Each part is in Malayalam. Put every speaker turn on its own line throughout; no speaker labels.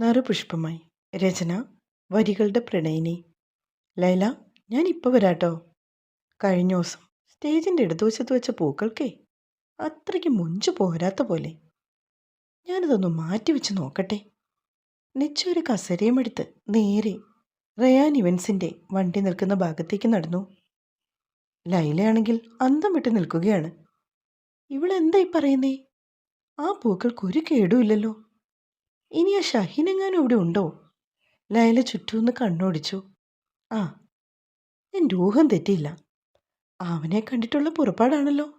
നറുപുഷ്പമായി. രചന വരികളുടെ പ്രണയിനി. ലൈല ഞാൻ ഇപ്പോൾ വരാട്ടോ. കഴിഞ്ഞ ദിവസം സ്റ്റേജിന്റെ ഇടതുവശത്ത് വെച്ച പൂക്കൾക്കേ അത്രയ്ക്ക് മുഞ്ചു പോരാത്ത പോലെ. ഞാനിതൊന്ന് മാറ്റി വെച്ച് നോക്കട്ടെ. നിച്ച ഒരു കസരയും നേരെ റയാൻ ഇവൻസിന്റെ വണ്ടി നിൽക്കുന്ന ഭാഗത്തേക്ക് നടന്നു. ലൈലയാണെങ്കിൽ അന്തം വിട്ട് നിൽക്കുകയാണ്. ഇവളെന്തായി പറയുന്നേ? ആ പൂക്കൾക്ക് ഒരു കേടുമില്ലല്ലോ ഇനി ആ ഷഹീനെങ്ങാനും ഇവിടെ ഉണ്ടോ? ലൈല ചുറ്റുമൊന്ന് കണ്ണോടിച്ചു. ആ എന്റെ ഊഹം തെറ്റിയില്ല. അവനെ കണ്ടിട്ടുള്ള പുറപ്പാടാണല്ലോ.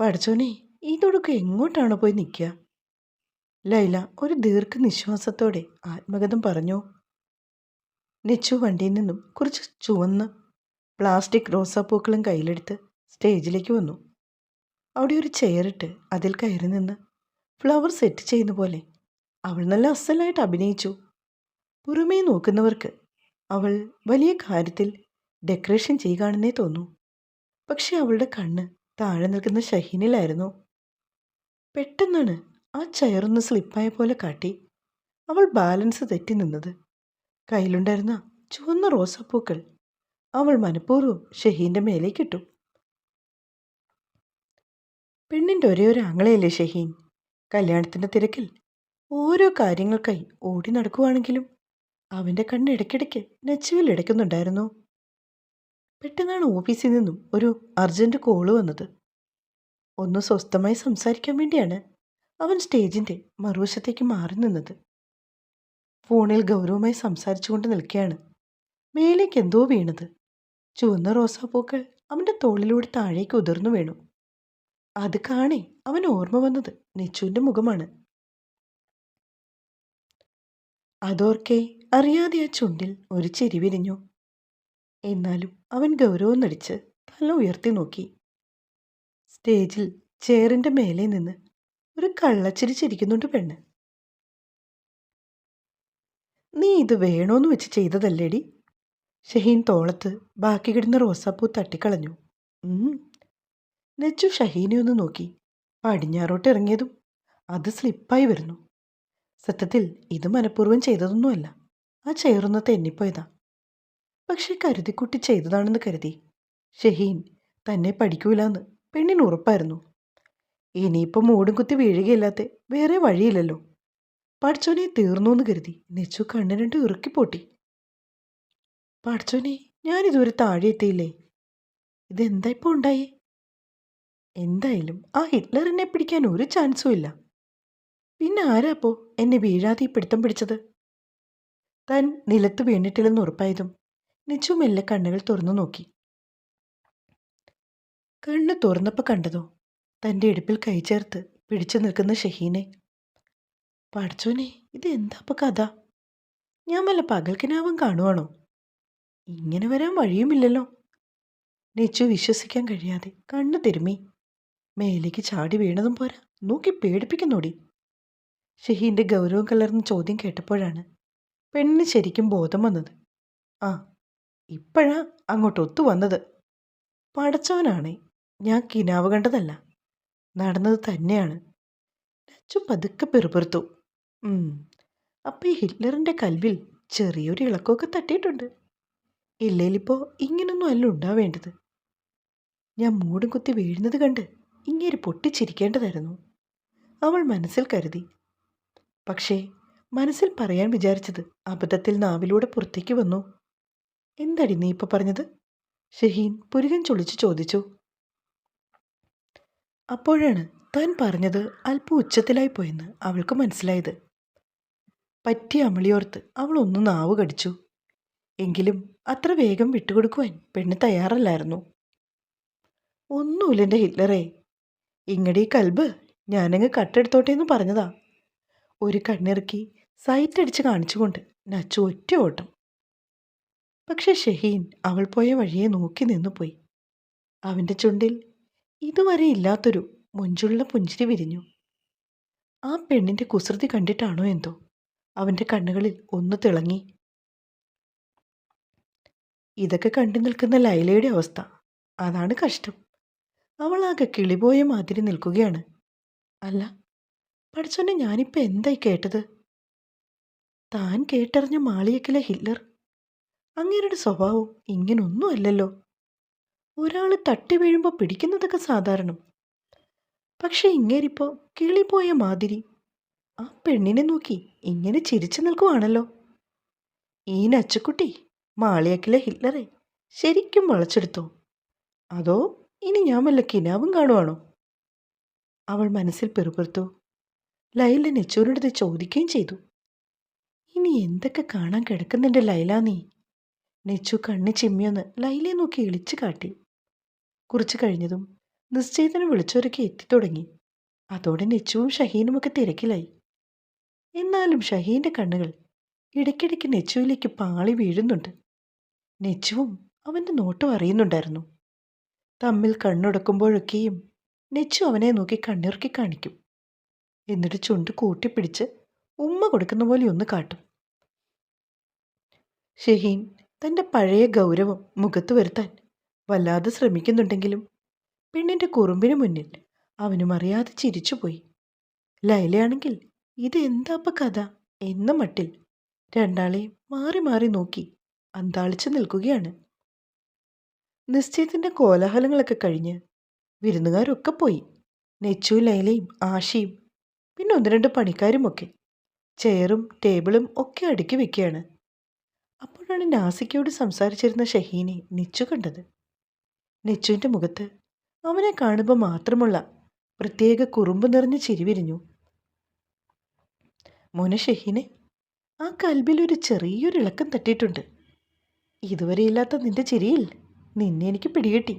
പഠിച്ചോനെ ഇതൊടുക്ക് എങ്ങോട്ടാണോ പോയി നിൽക്കുക? ലൈല ഒരു ദീർഘനിശ്വാസത്തോടെ ആത്മഗതം പറഞ്ഞു. നെച്ചു വണ്ടിയിൽ നിന്നും കുറച്ച് ചുവന്ന പ്ലാസ്റ്റിക് റോസാപ്പൂക്കളും കയ്യിലെടുത്ത് സ്റ്റേജിലേക്ക് വന്നു. അവിടെ ഒരു ചെയറിട്ട് അതിൽ കയറി നിന്ന് ഫ്ലവർ സെറ്റ് ചെയ്യുന്ന പോലെ അവൾ നല്ല അസലായിട്ട് അഭിനയിച്ചു. പുറമേ നോക്കുന്നവർക്ക് അവൾ വലിയ കാര്യത്തിൽ ഡെക്കറേഷൻ ചെയ്യുകയാണെന്നേ തോന്നു. പക്ഷെ അവളുടെ കണ്ണ് താഴെ നിൽക്കുന്ന ഷഹീനിലായിരുന്നു. പെട്ടെന്നാണ് ആ ചെയറൊന്ന് സ്ലിപ്പായ പോലെ കാട്ടി അവൾ ബാലൻസ് തെറ്റി നിന്നത്. കയ്യിലുണ്ടായിരുന്ന ചുവന്ന റോസാപ്പൂക്കൾ അവൾ മനഃപൂർവം ഷഹീന്റെ മേലേക്കിട്ടു പെണ്ണിന്റെ ഒരേ ഒരു ആങ്ങളയല്ലേ ഷഹീൻ? കല്യാണത്തിന്റെ തിരക്കിൽ ഓരോ കാര്യങ്ങൾക്കായി ഓടി നടക്കുവാണെങ്കിലും അവന്റെ കണ്ണ് ഇടയ്ക്കിടയ്ക്ക് നെച്ചുവിൽ ഇടയ്ക്കുന്നുണ്ടായിരുന്നു. പെട്ടെന്നാണ് ഓഫീസിൽ നിന്നും ഒരു അർജന്റ് കോൾ വന്നത്. ഒന്ന് സ്വസ്ഥമായി സംസാരിക്കാൻ വേണ്ടിയാണ് അവൻ സ്റ്റേജിന്റെ മറുവശത്തേക്ക് മാറി നിന്നത്. ഫോണിൽ ഗൗരവമായി സംസാരിച്ചുകൊണ്ട് നിൽക്കുകയാണ് മേലേക്ക് എന്തോ വീണത്. ചുവന്ന റോസാപ്പൂക്കൾ അവന്റെ തോളിലൂടെ താഴേക്ക് ഉതിർന്നു വീണു. അത് കാണേ അവൻ ഓർമ്മ വന്നത് നെച്ചുവിന്റെ മുഖമാണ്. അതോർക്കെ അറിയാതെ ആ ചുണ്ടിൽ ഒരു ചിരി വിരിഞ്ഞു. എന്നാലും അവൻ ഗൗരവം നടിച്ച് തല ഉയർത്തി നോക്കി. സ്റ്റേജിൽ ചെയറിന്റെ മേലെ നിന്ന് ഒരു കള്ളച്ചിരി ചിരിക്കുന്നുണ്ട് പെണ്ണ്. നീ ഇത് വേണോന്ന് വെച്ച് ചെയ്തതല്ലേടി? ഷഹീൻ തോളത്ത് ബാക്കി കിടന്ന റോസാപ്പൂ തട്ടിക്കളഞ്ഞു. നെച്ചു ഷഹീനെ ഒന്ന് നോക്കി. പടിഞ്ഞാറോട്ട് ഇറങ്ങിയതും അത് സ്ലിപ്പായി വരുന്നു. സത്യത്തിൽ ഇത് മനഃപൂർവം ചെയ്തതൊന്നുമല്ല. ആ ചെയറൊന്ന് തെന്നിപ്പോയതാ. പക്ഷേ കരുതിക്കുട്ടി ചെയ്തതാണെന്ന് കരുതി. ഷഹീൻ തന്നെ പഠിക്കൂലെന്ന് പെണ്ണിന് ഉറപ്പായിരുന്നു. ഇനിയിപ്പം മൂടും കുത്തി വീഴുകയില്ലാത്ത വേറെ വഴിയില്ലല്ലോ. പഠിച്ചോനെ തീർന്നു എന്ന് കരുതി നെച്ചു കണ്ണു രണ്ട് ഇറുക്കിപ്പൊട്ടി. പഠിച്ചോനെ ഞാനിതുവരെ താഴെ എത്തിയില്ലേ? ഇതെന്താ ഇപ്പോൾ ഉണ്ടായേ? എന്തായാലും ആ ഹിറ്റ്ലറിനെ പിടിക്കാൻ ഒരു ചാൻസും ഇല്ല. പിന്നെ ആരാപ്പോ എന്നെ വീഴാതെ പിടുത്തം പിടിച്ചത്? താൻ നിലത്ത് വീണിട്ടില്ലെന്ന് ഉറപ്പായതും നിച്ചു മെല്ലെ കണ്ണുകൾ തുറന്നു നോക്കി. കണ്ണ് തുറന്നപ്പോൾ കണ്ടതോ? തന്റെ ഇടുപ്പിൽ കൈ ചേർത്ത് പിടിച്ചു നിൽക്കുന്ന ഷഹീനെ. പഠിച്ചോനെ ഇത് എന്താപ്പ കഥ? ഞാൻ വല്ല പകൽക്കിനാവും കാണുവാണോ? ഇങ്ങനെ വരാൻ വഴിയുമില്ലല്ലോ. നെച്ചു വിശ്വസിക്കാൻ കഴിയാതെ കണ്ണു തിരുമ്മി. മേലേക്ക് ചാടി വീണതും പോരാ. നോക്കി പേടിപ്പിക്കുന്നോടി. ഷഹീന്റെ ഗൗരവം കലർന്ന ചോദ്യം കേട്ടപ്പോഴാണ് പെണ്ണിന് ശരിക്കും ബോധം വന്നത്. ആ ഇപ്പോഴാ അങ്ങോട്ട് ഒത്തു വന്നത്. പടച്ചവനാണേ ഞാൻ കിനാവ് കണ്ടതല്ല. നടന്നത് തന്നെയാണ്. നച്ചു പതുക്കെ പെറുപെറുത്തു. അപ്പം ഈ ഹിറ്റ്ലറിന്റെ കൽവിൽ ചെറിയൊരു ഇളക്കമൊക്കെ തട്ടിയിട്ടുണ്ട്. ഇല്ലേലിപ്പോൾ ഇങ്ങനൊന്നും അല്ല ഉണ്ടാവേണ്ടത് ഞാൻ മൂടും കുത്തി വീഴുന്നത് കണ്ട് ഇങ്ങനെ പൊട്ടിച്ചിരിക്കേണ്ടതായിരുന്നു. അവൾ മനസ്സിൽ കരുതി. പക്ഷേ മനസ്സിൽ പറയാൻ വിചാരിച്ചത് അബദ്ധത്തിൽ നാവിലൂടെ പുറത്തേക്ക് വന്നു. എന്തടി നീ ഇപ്പൊ പറഞ്ഞത്? ഷഹീൻ പുരുകൻ ചൊളിച്ചു ചോദിച്ചു. അപ്പോഴാണ് താൻ പറഞ്ഞത് അല്പം ഉച്ചത്തിലായി പോയെന്ന് അവൾക്ക് മനസ്സിലായത്. പറ്റിയ അമളിയോർത്ത് അവൾ ഒന്ന് നാവ് കടിച്ചു. എങ്കിലും അത്ര വേഗം വിട്ടുകൊടുക്കുവാൻ പെണ്ണ് തയ്യാറല്ലായിരുന്നു. ഒന്നുമില്ല ഹിറ്റ്ലറേ. ഇങ്ങടീ കൽബ് ഞാനങ്ങ് കട്ടെടുത്തോട്ടെ എന്ന് പറഞ്ഞതാ. ഒരു കണ്ണിറുക്കി സൈറ്റ് അടിച്ച് കാണിച്ചുകൊണ്ട് നച്ചു ഒറ്റ ഓട്ടം. പക്ഷെ ഷഹീൻ അവൾ പോയ വഴിയെ നോക്കി നിന്നുപോയി അവന്റെ ചുണ്ടിൽ ഇതുവരെ ഇല്ലാത്തൊരു മുഞ്ചുള്ള പുഞ്ചിരി വിരിഞ്ഞു. ആ പെണ്ണിന്റെ കുസൃതി കണ്ടിട്ടാണോ എന്തോ അവന്റെ കണ്ണുകളിൽ ഒന്ന് തിളങ്ങി. ഇതൊക്കെ കണ്ടു നിൽക്കുന്ന ലൈലയുടെ അവസ്ഥ. അതാണ് കഷ്ടം. അവളാകെ കിളിപോയ മാതിരി നിൽക്കുകയാണ്. അല്ല പഠിച്ചോന്നെ ഞാനിപ്പോൾ എന്തായി കേട്ടത്? താൻ കേട്ടറിഞ്ഞ മാളിയക്കിലെ ഹിറ്റ്ലർ. അങ്ങേരുടെ സ്വഭാവം ഇങ്ങനൊന്നുമല്ലല്ലോ ഒരാൾ തട്ടി വീഴുമ്പോൾ പിടിക്കുന്നതൊക്കെ സാധാരണം. പക്ഷേ ഇങ്ങേരിപ്പോ കിളിപോയ മാതിരി. ആ പെണ്ണിനെ നോക്കി ഇങ്ങനെ ചിരിച്ചു നിൽക്കുവാണല്ലോ. ഈ നച്ചുക്കുട്ടി മാളിയക്കിലെ ഹിറ്റ്ലറെ ശരിക്കും വളച്ചെടുത്തോ? അതോ ഇനി ഞാൻ വല്ല കിനാവും കാണുവാണോ? അവൾ മനസ്സിൽ പെറുപെറുത്തു. ലൈല നെച്ചൂരിനടുത്ത് ചോദിക്കുകയും ചെയ്തു. ഇനി എന്തൊക്കെ കാണാൻ കിടക്കുന്നുണ്ട് ലൈല നീ? നെച്ചു കണ്ണ് ചിമ്മിയൊന്ന് ലൈലയെ നോക്കി ഇളിച്ചു കാട്ടി. കുറച്ചു കഴിഞ്ഞതും നിശ്ചയത്തിന് വിളിച്ചവരൊക്കെ എത്തിത്തുടങ്ങി. അതോടെ നെച്ചുവും ഷഹീനുമൊക്കെ തിരക്കിലായി. എന്നാലും ഷഹീന്റെ കണ്ണുകൾ ഇടയ്ക്കിടയ്ക്ക് നെച്ചുവിലേക്ക് പാളി വീഴുന്നുണ്ട്. നെച്ചുവും അവന്റെ നോട്ടം അറിയുന്നുണ്ടായിരുന്നു. തമ്മിൽ കണ്ണുടക്കുമ്പോഴൊക്കെയും നെച്ചു അവനെ നോക്കി കണ്ണിറുക്കി കാണിക്കും. എന്നിട്ട് ചുണ്ട് കൂട്ടിപ്പിടിച്ച് ഉമ്മ കൊടുക്കുന്ന പോലെ ഒന്ന് കാട്ടും. ഷഹീൻ തന്റെ പഴയ ഗൗരവം മുഖത്ത് വരുത്താൻ വല്ലാതെ ശ്രമിക്കുന്നുണ്ടെങ്കിലും പെണ്ണിന്റെ കുറുമ്പിന് മുന്നിൽ അവനും അറിയാതെ ചിരിച്ചുപോയി ലൈലയാണെങ്കിൽ ഇത് എന്താപ്പ കഥ എന്ന മട്ടിൽ രണ്ടാളെയും മാറി മാറി നോക്കി അന്താളിച്ചു നിൽക്കുകയാണ്. നിശ്ചയത്തിന്റെ കോലാഹലങ്ങളൊക്കെ കഴിഞ്ഞ് വിരുന്നുകാരൊക്കെ പോയി. നെച്ചു ലൈലയും ആഷിയും പിന്നെ ഒന്ന് രണ്ട് പണിക്കാരുമൊക്കെ. ചെയറും ടേബിളും ഒക്കെ അടുക്കി വെക്കുകയാണ്. അപ്പോഴാണ് നാസിക്കയോട് സംസാരിച്ചിരുന്ന ഷഹീനെ നിച്ചു കണ്ടത്. നെച്ചുവിന്റെ മുഖത്ത് അവനെ കാണുമ്പോൾ മാത്രമുള്ള പ്രത്യേക കുറുമ്പ് നിറഞ്ഞ ചിരിവിരിഞ്ഞു മോന ഷഹീനെ ആ കൽബിൽ ഒരു ചെറിയൊരു ഇളക്കം തട്ടിയിട്ടുണ്ട്. ഇതുവരെ ഇല്ലാത്ത നിന്റെ ചിരിയിൽ നിന്നെ എനിക്ക് പിടികിട്ടി.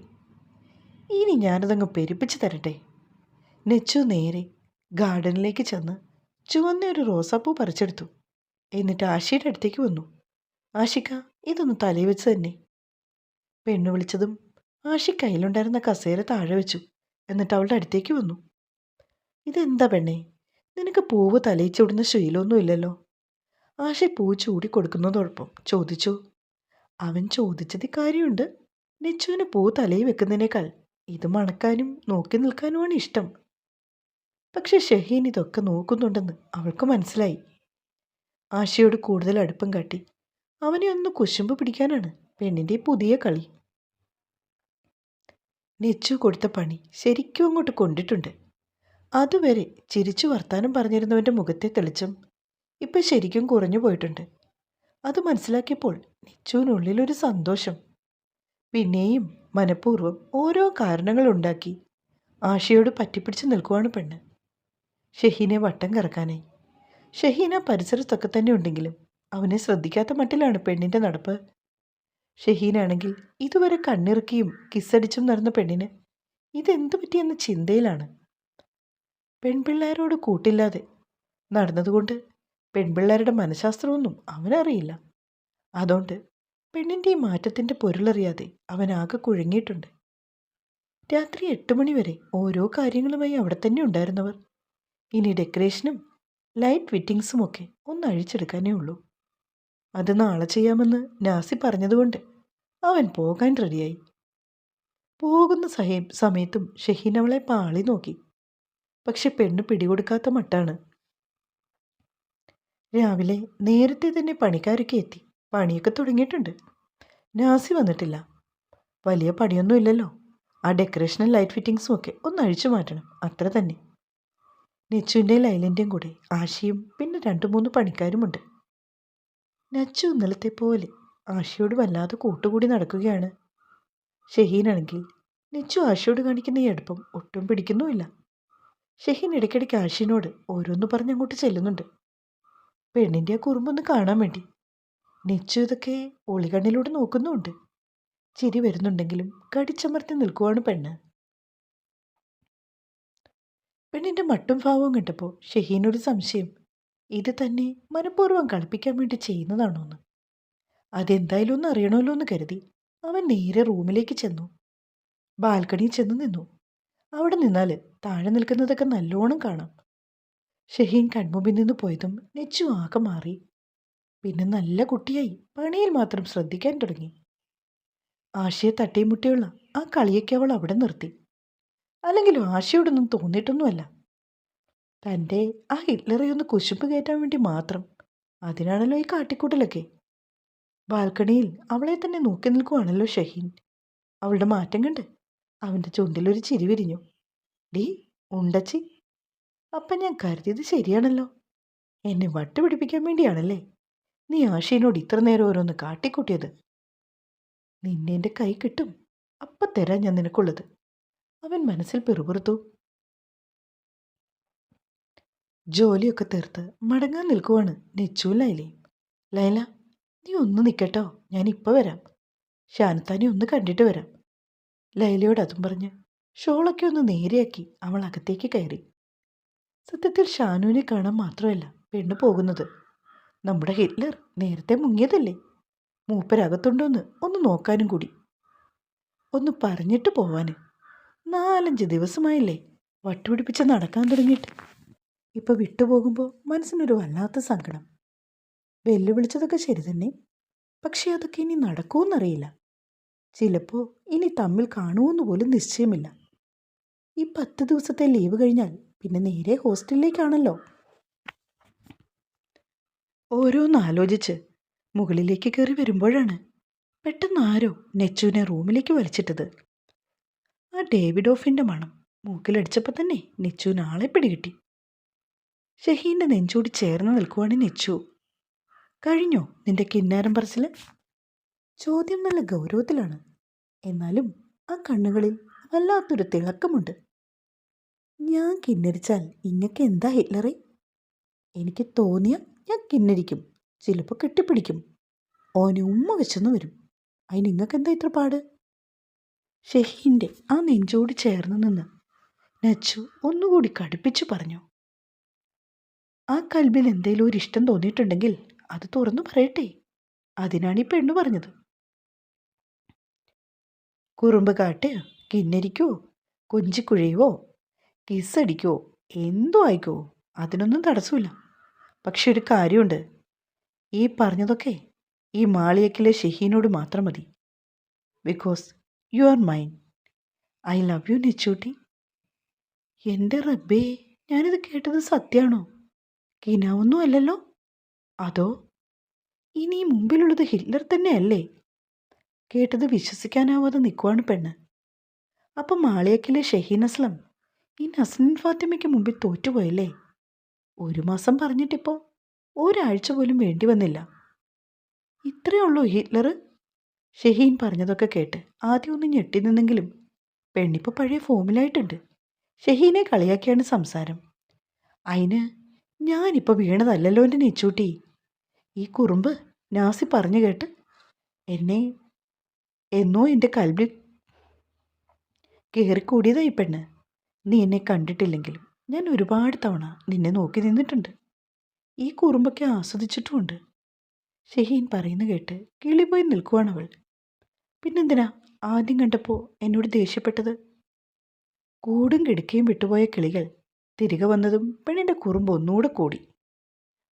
ഇനി ഞാനതങ്ങ് പെരുപ്പിച്ച് തരട്ടെ. നെച്ചു നേരെ ഗാർഡനിലേക്ക് ചെന്ന് ചുവന്ന ഒരു റോസാപ്പൂ പറിച്ചെടുത്തു. എന്നിട്ട് ആഷിയുടെ അടുത്തേക്ക് വന്നു. ആഷിക്ക ഇതൊന്ന് തലയിൽ വെച്ച് തന്നെ. പെണ്ണു വിളിച്ചതും ആഷി കയ്യിലുണ്ടായിരുന്ന കസേര താഴെ വെച്ചു. എന്നിട്ട് അവളുടെ അടുത്തേക്ക് വന്നു. ഇതെന്താ പെണ്ണേ? നിനക്ക് പൂവ് തലയിൽ ചൂടുന്ന ശീലമൊന്നും ഇല്ലല്ലോ? ആഷി പൂ ചൂടി കൊടുക്കുന്നതോടൊപ്പം ചോദിച്ചു. അവൻ ചോദിച്ചത് കാര്യമുണ്ട്. നെച്ചുവിന് പൂ തലയിൽ വെക്കുന്നതിനേക്കാൾ ഇത് മണക്കാനും നോക്കി നിൽക്കാനുമാണ് ഇഷ്ടം. പക്ഷെ ഷഹീൻ ഇതൊക്കെ നോക്കുന്നുണ്ടെന്ന് അവൾക്ക് മനസ്സിലായി. ആശയോട് കൂടുതൽ അടുപ്പം കാട്ടി. അവനെ ഒന്ന് കുശുമ്പ് പിടിക്കാനാണ് പെണ്ണിന്റെ പുതിയ കളി. നെച്ചു കൊടുത്ത പണി ശരിക്കും അങ്ങോട്ട് കൊണ്ടിട്ടുണ്ട്. അതുവരെ ചിരിച്ചു വർത്താനം പറഞ്ഞിരുന്നവന്റെ മുഖത്തെ തെളിച്ചം ഇപ്പം ശരിക്കും കുറഞ്ഞു പോയിട്ടുണ്ട്. അത് മനസ്സിലാക്കിയപ്പോൾ നെച്ചുവിനുള്ളിലൊരു സന്തോഷം. പിന്നെയും മനഃപൂർവം ഓരോ കാരണങ്ങളുണ്ടാക്കി ആശയോട് പറ്റിപ്പിടിച്ച് നിൽക്കുവാണ് പെണ്ണ്. ഷഹീനെ വട്ടം കറക്കാനായി. ഷഹീന പരിസരത്തൊക്കെ തന്നെ ഉണ്ടെങ്കിലും അവനെ ശ്രദ്ധിക്കാത്ത മട്ടിലാണ് പെണ്ണിന്റെ നടപ്പ്. ഷഹീനാണെങ്കിൽ ഇതുവരെ കണ്ണിറുക്കിയും കിസ്സടിച്ചും നടന്ന പെണ്ണിന് ഇതെന്തു പറ്റിയെന്ന ചിന്തയിലാണ്. പെൺപിള്ളേരോട് കൂട്ടില്ലാതെ നടന്നതുകൊണ്ട് പെൺപിള്ളേരുടെ മനഃശാസ്ത്രമൊന്നും അവനറിയില്ല. അതുകൊണ്ട് പെണ്ണിന്റെ ഈ മാറ്റത്തിന്റെ പൊരുളറിയാതെ അവനാകെ കുഴങ്ങിയിട്ടുണ്ട്. രാത്രി എട്ട് മണിവരെ ഓരോ കാര്യങ്ങളുമായി അവിടെ തന്നെ ഉണ്ടായിരുന്നവർ. ഇനി ഡെക്കറേഷനും ലൈറ്റ് ഫിറ്റിങ്സും ഒക്കെ ഒന്ന് അഴിച്ചെടുക്കാനേ ഉള്ളൂ. അത് നാളെ ചെയ്യാമെന്ന് നാസി പറഞ്ഞതുകൊണ്ട് അവൻ പോകാൻ റെഡിയായി പോകുന്ന സഹേ സമയത്തും ഷഹീൻ അവളെ പാളി നോക്കി. പക്ഷെ പെണ്ണ് പിടികൊടുക്കാത്ത മട്ടാണ്. രാവിലെ നേരത്തെ തന്നെ പണിക്കാരൊക്കെ എത്തി. പണിയൊക്കെ തുടങ്ങിയിട്ടുണ്ട്. നാസി വന്നിട്ടില്ല. വലിയ പണിയൊന്നും ഇല്ലല്ലോ ആ ഡെക്കറേഷനും ലൈറ്റ് ഫിറ്റിങ്സും ഒക്കെ ഒന്ന് അഴിച്ചു മാറ്റണം. അത്ര തന്നെ. നെച്ചുവിന്റെയും ലൈലന്റെയും കൂടെ ആഷിയും പിന്നെ രണ്ട് മൂന്ന് പണിക്കാരുമുണ്ട്. നച്ചു ഇന്നലത്തെ പോലെ ആശയോട് വല്ലാതെ കൂട്ടുകൂടി നടക്കുകയാണ്. ഷഹീനാണെങ്കിൽ നെച്ചു ആശയോട് കാണിക്കുന്ന ഈ അടുപ്പം ഒട്ടും പിടിക്കുന്നുമില്ല. ഷഹീൻ ഇടയ്ക്കിടയ്ക്ക് ആശിനോട് ഓരോന്ന് പറഞ്ഞ് അങ്ങോട്ട് ചെല്ലുന്നുണ്ട്. പെണ്ണിന്റെ ആ കുറുമ്പൊന്ന് കാണാൻ വേണ്ടി നെച്ചു ഇതൊക്കെ ഒളികണ്ണിലൂടെ നോക്കുന്നുമുണ്ട്. ചിരി വരുന്നുണ്ടെങ്കിലും കടിച്ചമർത്തി നിൽക്കുവാണ് പെണ്ണ്. പെണ്ണിന്റെ മട്ടും ഭാവവും കണ്ടപ്പോൾ ഷഹീനൊരു സംശയം ഇത് തന്നെ മനഃപൂർവം കളിപ്പിക്കാൻ വേണ്ടി ചെയ്യുന്നതാണോ എന്ന് അതെന്തായാലും ഒന്ന് അറിയണമല്ലോ എന്ന് കരുതി അവൻ നേരെ റൂമിലേക്ക് ചെന്നു. ബാൽക്കണിയിൽ ചെന്ന് നിന്നു. അവിടെ നിന്നാൽ താഴെ നിൽക്കുന്നതൊക്കെ നല്ലോണം കാണാം. ഷഹീൻ കൺമുമ്പിൽ നിന്ന് പോയതും നെച്ചു ആകെ മാറി. പിന്നെ നല്ല കുട്ടിയായി. പണിയിൽ മാത്രം ശ്രദ്ധിക്കാൻ തുടങ്ങി. ആശയെ തട്ടിമുട്ടിയുള്ള ആ കളിയൊക്കെ അവൾ അവിടെ നിർത്തി. അല്ലെങ്കിലും ആശയോടൊന്നും തോന്നിയിട്ടൊന്നുമല്ല. തന്റെ ആ ഹിറ്റ്ലറെ ഒന്ന് കുശുമ്പ് കയറ്റാൻ വേണ്ടി മാത്രം അതിനാണല്ലോ ഈ കാട്ടിക്കൂട്ടലൊക്കെ. ബാൽക്കണിയിൽ അവളെ തന്നെ നോക്കി നിൽക്കുവാണല്ലോ ഷഹീൻ. അവളുടെ മാറ്റം കണ്ട് അവന്റെ ചുണ്ടിലൊരു ചിരി വിരിഞ്ഞു. ഡീ ഉണ്ടച്ചി. അപ്പം ഞാൻ കരുതിയത് ശരിയാണല്ലോ. എന്നെ വട്ടുപിടിപ്പിക്കാൻ വേണ്ടിയാണല്ലേ നീ ആഷീനോട് ഇത്ര നേരം ഓരോന്ന് കാട്ടിക്കൂട്ടിയത്? നിന്നെ എന്റെ കൈ കിട്ടും. അപ്പം തരാൻ ഞാൻ നിനക്കുള്ളത്. അവൻ മനസ്സിൽ പിറുപിറുത്തു. ജോലിയൊക്കെ തീർത്ത് മടങ്ങാൻ നിൽക്കുവാണ് നെച്ചു ലൈലയും. ലൈല നീ ഒന്ന് നിൽക്കട്ടോ ഞാൻ ഇപ്പോൾ വരാം. ഷാനത്താനെ ഒന്ന് കണ്ടിട്ട് വരാം. ലൈലയോട് അതും പറഞ്ഞ് ഷോളൊക്കെ ഒന്ന് നേരെയാക്കി അവൾ അകത്തേക്ക് കയറി. സത്യത്തിൽ ഷാനുവിനെ കാണാൻ മാത്രമല്ല പെണ്ണ് പോകുന്നത്. നമ്മുടെ ഹിറ്റ്ലർ നേരത്തെ മുങ്ങിയതല്ലേ? മൂപ്പരകത്തുണ്ടോന്ന് ഒന്ന് നോക്കാനും കൂടി. ഒന്ന് പറഞ്ഞിട്ട് പോവാന്. നാലഞ്ച് ദിവസമായില്ലേ വട്ടുപിടിപ്പിച്ച് നടക്കാൻ തുടങ്ങിയിട്ട്. ഇപ്പൊ വിട്ടുപോകുമ്പോൾ മനസ്സിനൊരു വല്ലാത്ത സങ്കടം. വെല്ലുവിളിച്ചതൊക്കെ ശരി തന്നെ. പക്ഷെ അതൊക്കെ ഇനി നടക്കുമെന്നറിയില്ല. ചിലപ്പോൾ ഇനി തമ്മിൽ കാണുമെന്ന് പോലും നിശ്ചയമില്ല. ഈ പത്ത് ദിവസത്തെ ലീവ് കഴിഞ്ഞാൽ പിന്നെ നേരെ ഹോസ്റ്റലിലേക്കാണല്ലോ. ഓരോന്ന് ആലോചിച്ച് മുകളിലേക്ക് കയറി വരുമ്പോഴാണ് പെട്ടെന്ന് ആരോ നെച്ചുവിനെ റൂമിലേക്ക് വലിച്ചിട്ടത്. ആ ഡേവിഡ് ഓഫിന്റെ മണം മൂക്കിലടിച്ചപ്പോൾ തന്നെ നെച്ചുവിന് ആളെ പിടികിട്ടി. ഷഹീന്റെ നെഞ്ചോട് ചേർന്ന് നിൽക്കുവാണ് നെച്ചു. കഴിഞ്ഞോ നിന്റെ കിന്നാരം പറച്ചിൽ? ചോദ്യം നല്ല ഗൗരവത്തിലാണ്. എന്നാലും ആ കണ്ണുകളിൽ വല്ലാത്തൊരു തിളക്കമുണ്ട്. ഞാൻ കിന്നരിച്ചാൽ ഇങ്ങക്ക് എന്താ ഹിറ്റ്ലറെ? എനിക്ക് തോന്നിയ ഞാൻ കിന്നരിക്കും ചിലപ്പോൾ കെട്ടിപ്പിടിക്കും. ഓനെ ഉമ്മ വെച്ചെന്ന് വരും. അതിന് നിങ്ങൾക്ക് എന്താ ഇത്ര പാട്? ഷഹീന്റെ ആ നെഞ്ചോട് ചേർന്ന് നിന്ന് നച്ചു ഒന്നുകൂടി കടുപ്പിച്ചു പറഞ്ഞു. ആ കൽബിൽ എന്തെങ്കിലും ഒരു ഇഷ്ടം തോന്നിയിട്ടുണ്ടെങ്കിൽ അത് തുറന്നു പറയട്ടെ. അതിനാണ് ഈ പെണ്ണു പറഞ്ഞത്. കുറുമ്പ് കാട്ട് കിന്നരിക്കോ കൊഞ്ചിക്കുഴയുവോ കിസ്സടിക്കോ എന്തോ ആയിക്കോ അതിനൊന്നും തടസ്സമില്ല. പക്ഷെ ഒരു കാര്യമുണ്ട്. ഈ പറഞ്ഞതൊക്കെ ഈ മാളിയക്കിലെ ഷെഹീനോട് മാത്രം മതി. Because you are mine I love you നെച്ചൂട്ടി. എന്റെ റബ്ബേ ഞാനിത് കേട്ടത് സത്യമാണോ കിനാവൊന്നും അല്ലല്ലോ. അതോ ഇനി മുമ്പിലുള്ളത് ഹിറ്റ്ലർ തന്നെയല്ലേ? കേട്ടത് വിശ്വസിക്കാനാവാതെ നിൽക്കുവാണ് പെണ്ണ്. അപ്പം മാളിയക്കിലെ ഷഹീൻ അസ്ലം ഈ നസ്ലിൻ ഫാത്തിമയ്ക്ക് മുമ്പിൽ തോറ്റുപോയല്ലേ? ഒരു മാസം പറഞ്ഞിട്ടിപ്പോൾ ഒരാഴ്ച പോലും വേണ്ടി വന്നില്ല. ഇത്രയേ ഉള്ളൂ ഹിറ്റ്ലർ? ഷഹീൻ പറഞ്ഞതൊക്കെ കേട്ട് ആദ്യം ഒന്ന് ഞെട്ടി നിന്നെങ്കിലും പെണ്ണിപ്പോൾ പഴയ ഫോമിലായിട്ടുണ്ട്. ഷഹീനെ കളിയാക്കിയാണ് സംസാരം. അതിന് ഞാനിപ്പോൾ വീണതല്ലല്ലോ എന്റെ നെച്ചൂട്ടി. ഈ കുറുമ്പ് നാസി പറഞ്ഞു കേട്ട് എന്നെ എന്നോ എന്റെ കൽബിൽ കയറിക്കൂടിയതായി പെണ്ണ്. നീ എന്നെ കണ്ടിട്ടില്ലെങ്കിലും ഞാൻ ഒരുപാട് തവണ നിന്നെ നോക്കി നിന്നിട്ടുണ്ട്. ഈ കുറുമ്പൊക്കെ ആസ്വദിച്ചിട്ടുമുണ്ട്. ഷഹീൻ പറയുന്ന കേട്ട് കിളിപോയി നിൽക്കുവാണവൾ. പിന്നെന്തിനാ ആദ്യം കണ്ടപ്പോൾ എന്നോട് ദേഷ്യപ്പെട്ടത്? കൂടും കിടക്കുകയും വിട്ടുപോയ കിളികൾ തിരികെ വന്നതും പെണ്ണിന്റെ കുറുമ്പ് ഒന്നുകൂടെ കൂടി.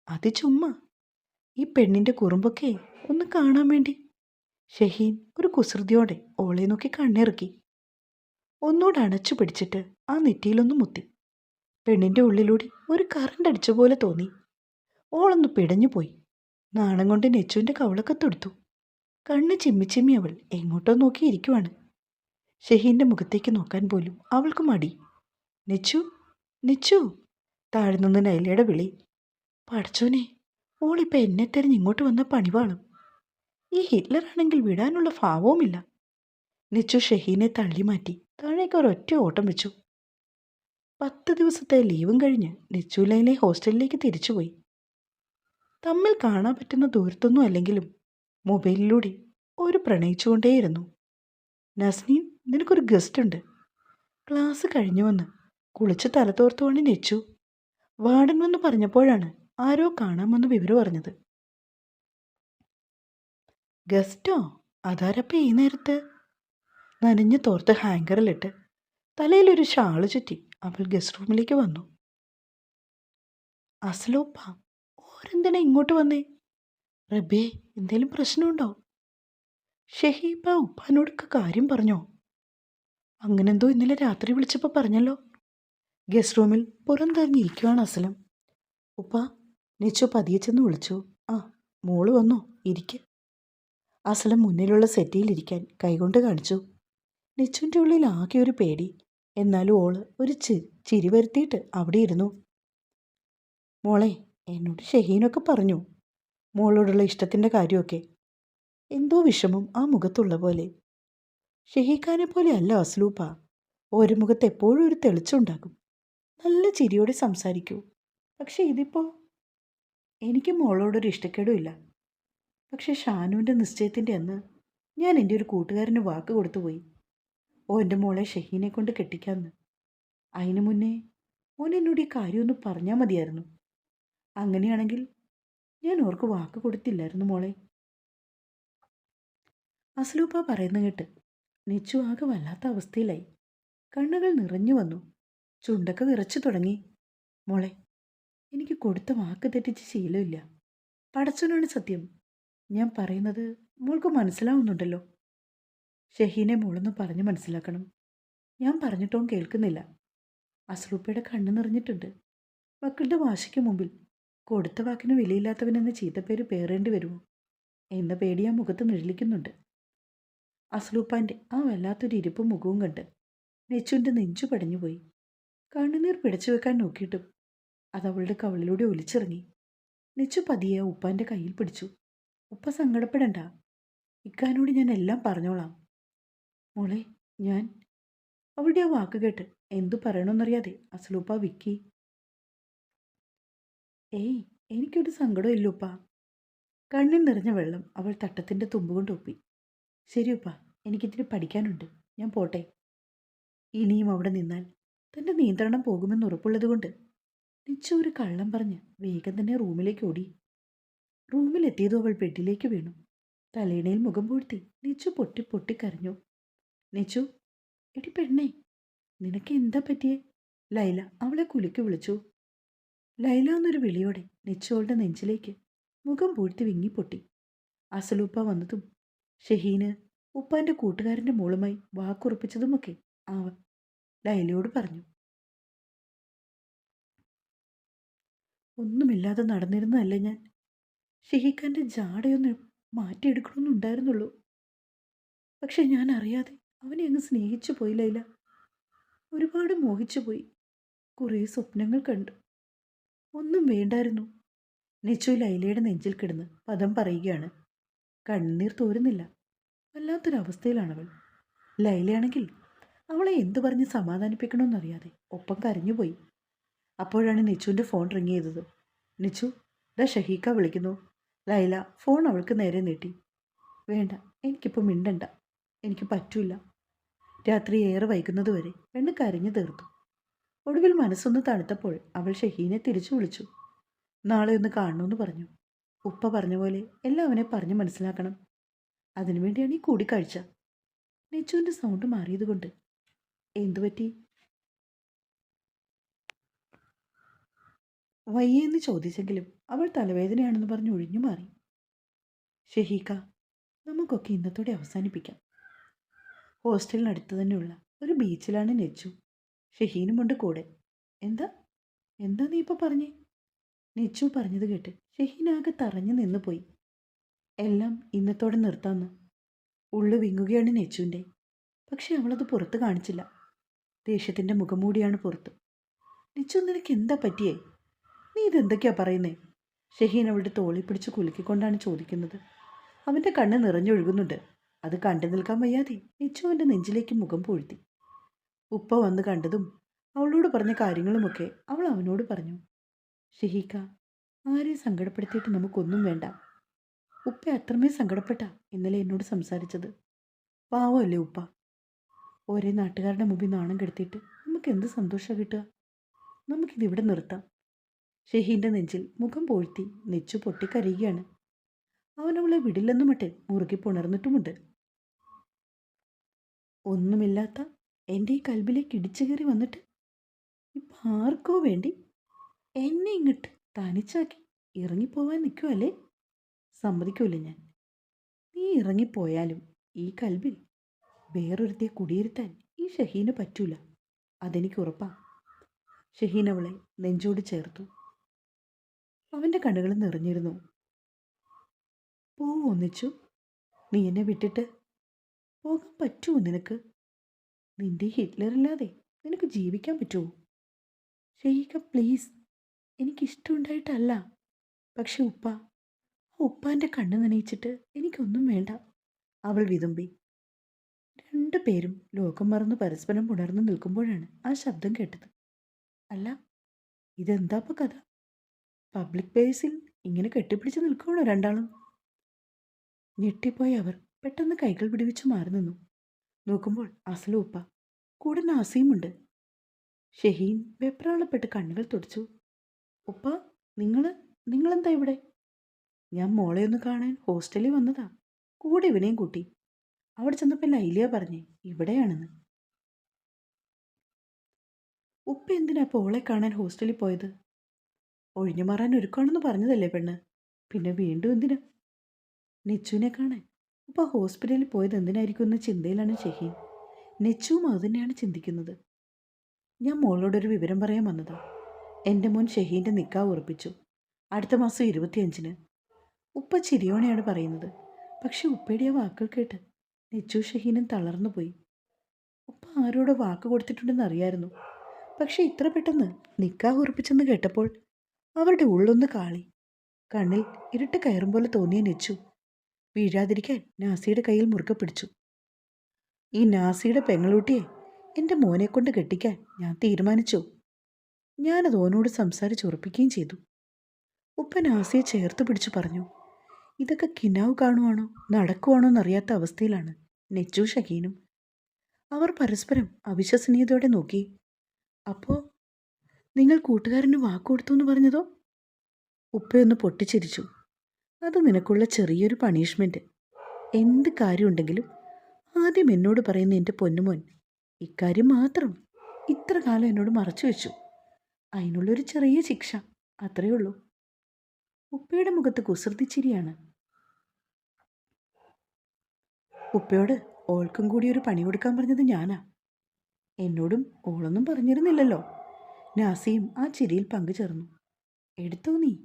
അത് ചുമ്മാ. ഈ പെണ്ണിന്റെ കുറുമ്പൊക്കെ ഒന്ന് കാണാൻ വേണ്ടി. ഷഹീൻ ഒരു കുസൃതിയോടെ ഓളെ നോക്കി കണ്ണിറക്കി. ഒന്നുകൂടെ അണച്ചു പിടിച്ചിട്ട് ആ നെറ്റിയിലൊന്ന് മുത്തി. പെണ്ണിന്റെ ഉള്ളിലൂടെ ഒരു കറണ്ട് അടിച്ച പോലെ തോന്നി. ഓളൊന്ന് പിടഞ്ഞുപോയി. നാണം കൊണ്ട് നെച്ചുവിന്റെ കവളൊക്കെ തൊടുത്തു. കണ്ണ് ചിമ്മി അവൾ എങ്ങോട്ടോ നോക്കിയിരിക്കുവാണ് ഷഹീന്റെ മുഖത്തേക്ക് നോക്കാൻ പോലും അവൾക്ക് മടി. നെച്ചു നെച്ചു നിന്ന് നൈലയുടെ വിളി. പഠിച്ചോനെ ഓളിപ്പോൾ എന്നെ തിരഞ്ഞ് ഇങ്ങോട്ട് വന്ന പണിവാളും. ഈ ഹിറ്റ്ലറാണെങ്കിൽ വിടാനുള്ള ഭാവവുമില്ല. നെച്ചു ഷഹീനെ തള്ളി മാറ്റി താഴേക്ക് ഒരൊറ്റ ഓട്ടം വെച്ചു. പത്ത് ദിവസത്തെ ലീവും കഴിഞ്ഞ് നെച്ചു ലൈനെ ഹോസ്റ്റലിലേക്ക് തിരിച്ചുപോയി. തമ്മിൽ കാണാൻ പറ്റുന്ന ദൂരത്തൊന്നും അല്ലെങ്കിലും മൊബൈലിലൂടെ ഒരു പ്രണയിച്ചുകൊണ്ടേയിരുന്നു. നസ്നീൻ നിനക്കൊരു ഗസ്റ്റ് ഉണ്ട് ക്ലാസ് കഴിഞ്ഞു വന്ന് കുളിച്ച് തലത്തോർത്തുകൊണ്ട് നെച്ചു വാർഡൻ വന്ന് പറഞ്ഞപ്പോഴാണ് ആരോ കാണാമെന്ന് വിവരം അറിഞ്ഞത്. ഗസ്റ്റോ? അതാരപ്പ ഈ നേരത്ത്? നനഞ്ഞു തോർത്ത് ഹാങ്കറിലിട്ട് തലയിലൊരു ഷാൾ ചുറ്റി അവൾ ഗസ്റ്റ് റൂമിലേക്ക് വന്നു. അസ്ലോപ്പ ഓരെന്തിനാ ഇങ്ങോട്ട് വന്നേ? റബേ എന്തേലും പ്രശ്നമുണ്ടോ? ഷഹീബ ഉപ്പാനോടൊക്കെ കാര്യം പറഞ്ഞോ? അങ്ങനെന്തോ ഇന്നലെ രാത്രി വിളിച്ചപ്പോൾ പറഞ്ഞല്ലോ. ഗസ്റ്റ് റൂമിൽ പുറം തെറിഞ്ഞിരിക്കുവാണ് അസലം. ഉപ്പ നെച്ചു പതിയെ ചെന്ന് വിളിച്ചു. ആ മോൾ വന്നോ ഇരിക്ക. അസലം മുന്നിലുള്ള സെറ്റിയിലിരിക്കാൻ കൈകൊണ്ട് കാണിച്ചു. നിച്ചുവിന്റെ ഉള്ളിൽ ആകെ ഒരു പേടി. എന്നാലും ഓൾ ഒരു ചി ചിരി വരുത്തിയിട്ട് അവിടെ ഇരുന്നു. മോളെ എന്നോട് ഷഹീനൊക്കെ പറഞ്ഞു. മോളോടുള്ള ഇഷ്ടത്തിന്റെ കാര്യമൊക്കെ. എന്തോ വിഷമം ആ മുഖത്തുള്ള പോലെ. ഷഹീഖാനെ പോലെ അല്ല അസ്ലൂപ്പ. ഒരു മുഖത്ത് എപ്പോഴും ഒരു തെളിച്ചുണ്ടാകും നല്ല ചിരിയോടെ സംസാരിക്കൂ. പക്ഷേ ഇതിപ്പോൾ എനിക്ക് മോളോടൊരു ഇഷ്ടക്കേടും ഇല്ല. പക്ഷെ ഷാനുവിന്റെ നിശ്ചയത്തിന്റെ അന്ന് ഞാൻ എന്റെ ഒരു കൂട്ടുകാരന് വാക്ക് കൊടുത്തുപോയി ഓ എന്റെ മോളെ ഷഹീനെ കൊണ്ട് കെട്ടിക്കാന്ന്. അതിനു മുന്നേ മോൻ എന്നോട് ഈ കാര്യമൊന്ന് പറഞ്ഞാൽ മതിയായിരുന്നു. അങ്ങനെയാണെങ്കിൽ ഞാൻ ഓർക്ക് വാക്ക് കൊടുത്തില്ലായിരുന്നു മോളെ. അസ്ലൂപ്പ പറയുന്ന കേട്ട് നിച്ചു ആകെ വല്ലാത്ത അവസ്ഥയിലായി. കണ്ണുകൾ നിറഞ്ഞു വന്നു. ചുണ്ടൊക്കെ വിറച്ചു തുടങ്ങി. മോളെ എനിക്ക് കൊടുത്ത വാക്ക് തെറ്റിച്ച് ശീലമില്ല. പടച്ചനാണ് സത്യം. ഞാൻ പറയുന്നത് മോൾക്ക് മനസ്സിലാവുന്നുണ്ടല്ലോ. ഷഹീനെ മോളൊന്ന് പറഞ്ഞ് മനസ്സിലാക്കണം. ഞാൻ പറഞ്ഞിട്ടോ കേൾക്കുന്നില്ല. അസ്ലൂപ്പയുടെ കണ്ണ് നിറഞ്ഞിട്ടുണ്ട്. മക്കളുടെ വാശിക്ക് മുമ്പിൽ കൊടുത്ത വാക്കിന് വിലയില്ലാത്തവനെന്ന ചീത്തപ്പേര് പേറേണ്ടി വരുമോ? എന്ന പേടി ആ മുഖത്ത് നിഴലിക്കുന്നുണ്ട്. അസ്ലൂപ്പാന്റെ ആ വല്ലാത്തൊരു ഇരിപ്പും മുഖവും കണ്ട് നെച്ചുവിന്റെ നെഞ്ചു പടഞ്ഞുപോയി. കണ്ണുനീർ പിടച്ചു വെക്കാൻ നോക്കിയിട്ടും അത് അവളുടെ കവളിലൂടെ ഒലിച്ചിറങ്ങി. നെച്ചു പതിയെ ഉപ്പാന്റെ കയ്യിൽ പിടിച്ചു. ഉപ്പ സങ്കടപ്പെടണ്ട. ഇക്കാനോട് ഞാൻ എല്ലാം പറഞ്ഞോളാം. മോളെ ഞാൻ അവളുടെ ആ വാക്ക് കേട്ട് എന്തു പറയണമെന്നറിയാതെ അസ്ലൂപ്പ വിക്കി ഏയ് എനിക്കൊരു സങ്കടം ഇല്ലുപ്പ കണ്ണിൽ നിറഞ്ഞ വെള്ളം അവൾ തട്ടത്തിന്റെ തുമ്പുകൊണ്ട് ഒപ്പി. ശരിയുപ്പ എനിക്കിത്തിരി പഠിക്കാനുണ്ട്. ഞാൻ പോട്ടെ. ഇനിയും അവിടെ നിന്നാൽ തന്റെ നിയന്ത്രണം പോകുമെന്ന് ഉറപ്പുള്ളതുകൊണ്ട് നിച്ചു ഒരു കള്ളം പറഞ്ഞ് വേഗം തന്നെ റൂമിലേക്ക് ഓടി. റൂമിലെത്തിയതും അവൾ ബെഡിലേക്ക് വീണു. തലേണയിൽ മുഖം പൂഴ്ത്തി നിച്ചു പൊട്ടി പൊട്ടി കരഞ്ഞു. നിച്ചു എടി പെണ്ണേ നിനക്ക് എന്താ പറ്റിയേ? ലൈല അവളെ കുലുക്കി വിളിച്ചു. ലൈല എന്നൊരു വിളിയോടെ നിച്ചോളുടെ നെഞ്ചിലേക്ക് മുഖം പൂഴ്ത്തി വിങ്ങിപ്പൊട്ടി. അസലൂപ്പ വന്നതും ഷഹീന് ഉപ്പാന്റെ കൂട്ടുകാരന്റെ മോളുമായി വാക്കുറപ്പിച്ചതുമൊക്കെ അവൾ ലൈലയോട് പറഞ്ഞു. ഒന്നുമില്ലാതെ നടന്നിരുന്നതല്ല ഞാൻ? ഷഹീഖാന്റെ ജാടയൊന്ന് മാറ്റിയെടുക്കണമെന്നുണ്ടായിരുന്നുള്ളൂ. പക്ഷെ ഞാൻ അറിയാതെ അവനെ അങ്ങ് സ്നേഹിച്ചു പോയി ലൈല. ഒരുപാട് മോഹിച്ചു പോയി കുറേ സ്വപ്നങ്ങൾ കണ്ടു. ഒന്നും വേണ്ടായിരുന്നു. നിച്ചു ലൈലയുടെ നെഞ്ചിൽ കിടന്ന് പദം പറയുകയാണ്. കണ്ണീർ തോരുന്നില്ല. വല്ലാത്തൊരവസ്ഥയിലാണവൾ. ലൈലയാണെങ്കിൽ അവളെ എന്തു പറഞ്ഞ് സമാധാനിപ്പിക്കണമെന്നറിയാതെ ഒപ്പം കരഞ്ഞുപോയി. അപ്പോഴാണ് നിച്ചുവിന്റെ ഫോൺ റിങ് ചെയ്തത്. നിച്ചു ദ ഷഹീക്ക വിളിക്കുന്നു. ലൈല ഫോൺ അവൾക്ക് നേരെ നീട്ടി. വേണ്ട എനിക്കിപ്പോൾ മിണ്ടണ്ട. എനിക്ക് പറ്റൂല. രാത്രി ഏറെ വൈകുന്നതുവരെ പെണ്ണ് കരഞ്ഞു തീർത്തു. ഒടുവിൽ മനസ്സൊന്ന് തണുത്തപ്പോൾ അവൾ ഷഹീനെ തിരിച്ചു വിളിച്ചു. നാളെ ഒന്ന് കാണണമെന്ന് പറഞ്ഞു. ഉപ്പ പറഞ്ഞ പോലെ എല്ലാം അവനെ പറഞ്ഞ് മനസ്സിലാക്കണം. അതിനുവേണ്ടിയാണ് ഈ കൂടിക്കാഴ്ച നെച്ചുവിന്റെ സൗണ്ട് മാറിയതുകൊണ്ട്. എന്തു പറ്റി? വയ്യെന്ന് ചോദിച്ചെങ്കിലും അവൾ തലവേദനയാണെന്ന് പറഞ്ഞ് ഒഴിഞ്ഞു മാറി. ഷഹീക്ക നമുക്കൊക്കെ ഇന്നത്തോടെ അവസാനിപ്പിക്കാം. ഹോസ്റ്റലിനടുത്ത് തന്നെയുള്ള ഒരു ബീച്ചിലാണ് നെച്ചു. ഷഹീനുമുണ്ട് കൂടെ. എന്താ? എന്താ നീ ഇപ്പോൾ പറഞ്ഞേ? നെച്ചു പറഞ്ഞത് കേട്ട് ഷഹീനാകെ തറഞ്ഞു നിന്ന് പോയി. എല്ലാം ഇന്നത്തോടെ നിർത്താമെന്ന് ഉള്ളു വിങ്ങുകയാണ് നെച്ചുവിന്റെ. പക്ഷെ അവളത് പുറത്ത് കാണിച്ചില്ല. ദേഷ്യത്തിന്റെ മുഖംമൂടിയാണ് പുറത്ത്. നെച്ചു നിനക്ക് എന്താ പറ്റിയേ? നീ ഇതെന്തൊക്കെയാ പറയുന്നേ? ഷഹീൻ അവളുടെ തോളി പിടിച്ച് കുലുക്കിക്കൊണ്ടാണ് ചോദിക്കുന്നത്. അവന്റെ കണ്ണ് നിറഞ്ഞൊഴുകുന്നുണ്ട്. അത് കണ്ടു നിൽക്കാൻ വയ്യാതെ നെച്ചു അവന്റെ നെഞ്ചിലേക്ക് മുഖം പൂഴ്ത്തി. ഉപ്പ വന്ന് കണ്ടതും അവളോട് പറഞ്ഞ കാര്യങ്ങളുമൊക്കെ അവൾ അവനോട് പറഞ്ഞു. ഷഹീക്ക ആരെയും സങ്കടപ്പെടുത്തിയിട്ട് നമുക്കൊന്നും വേണ്ട. ഉപ്പ അത്രമേ സങ്കടപ്പെട്ട ഇന്നലെ എന്നോട് സംസാരിച്ചത്? പാവമല്ലേ ഉപ്പ? ഒരേ നാട്ടുകാരുടെ മുമ്പിൽ നാണം കെടുത്തിയിട്ട് നമുക്ക് എന്ത് സന്തോഷം കിട്ടുക? നമുക്കിതിവിടെ നിർത്താം. ഷഹീന്റെ നെഞ്ചിൽ മുഖം പോഴ്ത്തി നെച്ചു പൊട്ടിക്കരയുകയാണ്. അവനവളെ വിടില്ലെന്നുമട്ടെ വിടില്ലെന്നും മട്ടെ മുറുകി പുണർന്നിട്ടുമുണ്ട്. ഒന്നുമില്ലാത്ത എന്റെ ഈ കൽബിലേക്ക് ഇടിച്ചു കയറി വന്നിട്ട് ഇപ്പം ആർക്കോ വേണ്ടി എന്നെ ഇങ്ങോട്ട് തനിച്ചാക്കി ഇറങ്ങിപ്പോവാൻ നിൽക്കുമല്ലേ സമ്മതിക്കൂല ഞാൻ? നീ ഇറങ്ങിപ്പോയാലും ഈ കൽബിൽ വേറൊരുത്തിയെ കുടിയിരുത്താൻ ഈ ഷഹീന് പറ്റൂല. അതെനിക്ക് ഉറപ്പാ. ഷഹീൻ അവളെ നെഞ്ചോട് ചേർത്തു. അവന്റെ കണ്ണുകൾ നിറഞ്ഞിരുന്നു. പോവൊന്നിച്ചു നീ എന്നെ വിട്ടിട്ട് പോകാൻ പറ്റുമോ നിനക്ക്? നിന്റെ ഹിറ്റ്ലറില്ലാതെ നിനക്ക് ജീവിക്കാൻ പറ്റുമോ ഷെയ്ഖ പ്ലീസ്. എനിക്കിഷ്ടമുണ്ടായിട്ടല്ല പക്ഷെ ഉപ്പ ആ ഉപ്പാന്റെ കണ്ണ് നനയിച്ചിട്ട് എനിക്കൊന്നും വേണ്ട. അവൾ വിതുമ്പി. രണ്ടു പേരും ലോകം മറന്ന് പരസ്പരം ഉണർന്നു നിൽക്കുമ്പോഴാണ് ആ ശബ്ദം കേട്ടത്. അല്ല ഇതെന്താപ്പ കഥ? പബ്ലിക് പ്ലേസിൽ ഇങ്ങനെ കെട്ടിപ്പിടിച്ച് നിൽക്കുകയാണോ രണ്ടാളും? ഞെട്ടിപ്പോയി അവർ പെട്ടെന്ന് കൈകൾ പിടിവിച്ച് മാറി നിന്നു. നോക്കുമ്പോൾ അസലുപ്പ കൂടെ നാസിയുമുണ്ട്. ഷഹീൻ വെപ്രാളപ്പെട്ട് കണ്ണുകൾ തുടച്ചു. ഉപ്പ നിങ്ങൾ നിങ്ങളെന്താ ഇവിടെ? ഞാൻ മോളെ ഒന്ന് കാണാൻ ഹോസ്റ്റലിൽ വന്നതാ. കൂടെ ഇവനെയും കൂട്ടി. അവിടെ ചെന്നപ്പോൾ ലൈലിയ പറഞ്ഞേ ഇവിടെയാണെന്ന്. ഉപ്പ എന്തിനാ അപ്പോൾ ഓളെ കാണാൻ ഹോസ്റ്റലിൽ പോയത്? ഒഴിഞ്ഞു മാറാൻ ഒരുക്കാണെന്ന് പറഞ്ഞതല്ലേ പെണ്ണ്. പിന്നെ വീണ്ടും എന്തിനാ? നെച്ചുവിനെ കാണാൻ. ഉപ്പ ഹോസ്പിറ്റലിൽ പോയത് എന്തിനായിരിക്കും എന്ന ചിന്തയിലാണ് ഷഹീൻ നെച്ചുവും അത് തന്നെയാണ് ചിന്തിക്കുന്നത്. ഞാൻ മോളോടൊരു വിവരം പറയാൻ വന്നതാ. എന്റെ മോൻ ഷഹീന്റെ നിക്കാ ഉറപ്പിച്ചു. അടുത്ത മാസം ഇരുപത്തിയഞ്ചിന്. ഉപ്പ ചിരിയോണയാണ് പറയുന്നത്. പക്ഷെ ഉപ്പയുടെ ആ വാക്കുകൾ കേട്ട് നെച്ചു ഷഹീനും തളർന്നു പോയി. ഉപ്പ ആരോട് വാക്ക് കൊടുത്തിട്ടുണ്ടെന്ന് അറിയായിരുന്നു. പക്ഷെ ഇത്ര പെട്ടെന്ന് നിക്കാ ഉറപ്പിച്ചെന്ന് കേട്ടപ്പോൾ അവരുടെ ഉള്ളൊന്ന് കാളി. കണ്ണിൽ ഇരുട്ട് കയറും പോലെ തോന്നിയ നെച്ചു വീഴാതിരിക്കാൻ നാസിയുടെ കയ്യിൽ മുറുക്കെ പിടിച്ചു. ഈ നാസിയുടെ പെങ്ങളൂട്ടിയെ എന്റെ മോനെ കൊണ്ട് കെട്ടിക്കാൻ ഞാൻ തീരുമാനിച്ചു. ഞാനത് ഓനോട് സംസാരിച്ച് ഉറപ്പിക്കുകയും ചെയ്തു. ഉപ്പ നാസിയെ ചേർത്ത് പിടിച്ചു പറഞ്ഞു ഇതൊക്കെ കിനാവ് കാണുവാണോ നടക്കുവാണോ എന്നറിയാത്ത അവസ്ഥയിലാണ് നെച്ചു ഷഹീനും. അവർ പരസ്പരം അവിശ്വസനീയതയോടെ നോക്കി. അപ്പോൾ നിങ്ങൾ കൂട്ടുകാരന് വാക്കുകൊടുത്തു എന്ന് പറഞ്ഞതോ? ഉപ്പയൊന്ന് പൊട്ടിച്ചിരിച്ചു. അത് നിനക്കുള്ള ചെറിയൊരു പണിഷ്മെന്റ് എന്ത് കാര്യമുണ്ടെങ്കിലും ആദ്യം എന്നോട് പറയുന്ന എന്റെ പൊന്നുമോൻ ഇക്കാര്യം മാത്രം ഇത്ര കാലം എന്നോട് മറച്ചു വെച്ചു. അതിനുള്ളൊരു ചെറിയ ശിക്ഷ അത്രയേ ഉള്ളൂ. ഉപ്പയുടെ മുഖത്ത് കുസൃതിച്ചിരിയാണ് ഉപ്പയോട് ഓൾക്കും കൂടി ഒരു പണി കൊടുക്കാൻ പറഞ്ഞത് ഞാനാ. എന്നോടും ഓളൊന്നും പറഞ്ഞിരുന്നില്ലല്ലോ. നാസിയും ആ ചിരിയിൽ പങ്കുചേർന്നു. എടുത്തോ നീ?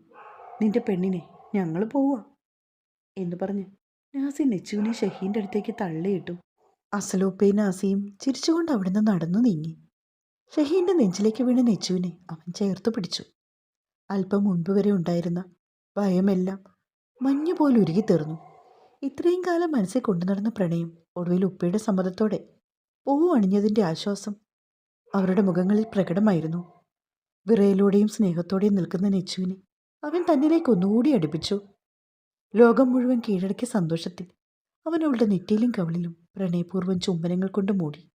നിന്റെ പെണ്ണിനെ. ഞങ്ങൾ പോവാ. എന്ന് പറഞ്ഞ് നാസി നെച്ചുവിനെ ഷഹീന്റെ അടുത്തേക്ക് തള്ളിയിട്ടു. അസലൂപ്പയും നാസിയും ചിരിച്ചുകൊണ്ട് അവിടുന്ന് നടന്നു നീങ്ങി. ഷഹീന്റെ നെഞ്ചിലേക്ക് വീണ നെച്ചുവിനെ അവൻ ചേർത്ത് പിടിച്ചു. അല്പം മുൻപ് വരെ ഉണ്ടായിരുന്ന ഭയമെല്ലാം മഞ്ഞു മഞ്ഞുപോലെ ഉരുകിത്തീർന്നു ഇത്രയും കാലം മനസ്സിൽ കൊണ്ടു നടന്ന പ്രണയം ഒടുവിൽ ഉപ്പയുടെ സമ്മതത്തോടെ പൂവ് അണിഞ്ഞതിന്റെ ആശ്വാസം അവരുടെ മുഖങ്ങളിൽ പ്രകടമായിരുന്നു. വിറയിലൂടെയും സ്നേഹത്തോടെയും നിൽക്കുന്ന നെച്ചുവിനെ അവൻ തന്നിലേക്ക് ഒന്നുകൂടി അടുപ്പിച്ചു. ലോകം മുഴുവൻ കീഴടക്കിയ സന്തോഷത്തിൽ അവൻ അവളുടെ നെറ്റിയിലും കവളിലും പ്രണയപൂർവം ചുംബനങ്ങൾ കൊണ്ട് മൂടി.